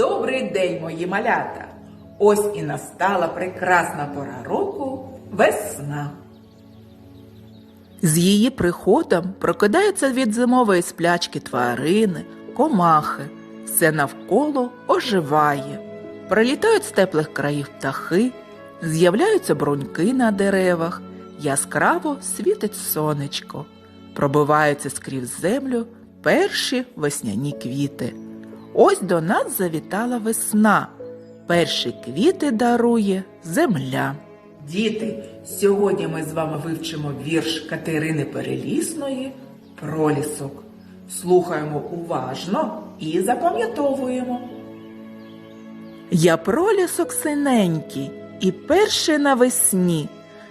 Добрий день, мої малята! Ось і настала прекрасна пора року весна. З її приходом прокидаються від зимової сплячки тварини, комахи. Все навколо оживає. Прилітають з теплих країв птахи, з'являються бруньки на деревах, яскраво світить сонечко. Пробиваються скрізь землю перші весняні квіти. Ось до нас завітала весна. Перші квіти дарує земля. Діти, сьогодні ми з вами вивчимо вірш Катерини Перелісної Пролісок. Слухаємо уважно і запам'ятовуємо. Я пролісок синенький і перший навесні.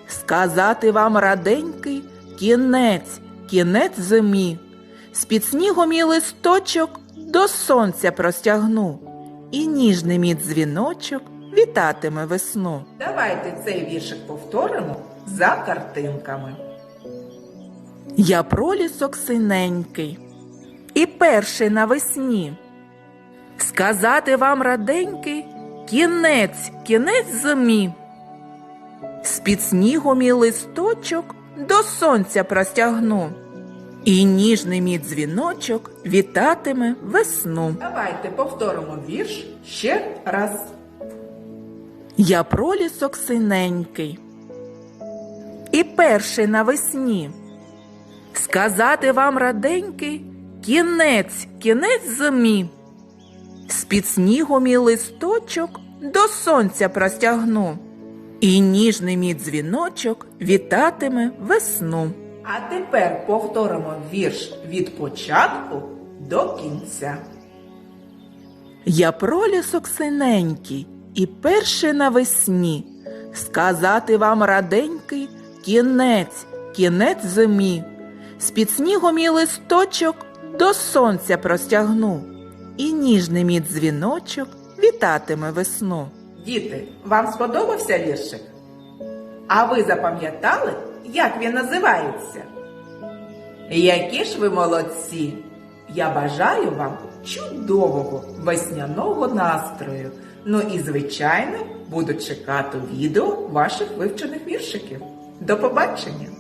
Сказати вам раденький кінець, кінець зимі. З-під снігу мій листочок до сонця простягну, і ніжний мій дзвіночок вітатиме весну. Давайте цей віршик повторимо за картинками. Я пролісок синенький і перший навесні. Сказати вам раденький кінець, кінець зимі. З-під снігу мій листочок до сонця простягну, і ніжний мій дзвіночок вітатиме весну. Давайте повторимо вірш ще раз. Я пролісок синенький. І перший навесні. Сказати вам раденький кінець, кінець зимі. З-під снігу мій листочок до сонця простягну, і ніжний мій дзвіночок вітатиме весну. А тепер повторимо вірш від початку до кінця. Я пролісок синенький і перший навесні. Сказати вам раденький кінець, кінець зимі. З-під снігу мій листочок до сонця простягну, і ніжний мій дзвіночок вітатиме весну. Діти, вам сподобався віршик? А ви запам'ятали, як він називається? Які ж ви молодці! Я бажаю вам чудового весняного настрою. Ну і, звичайно, буду чекати відео ваших вивчених віршиків. До побачення!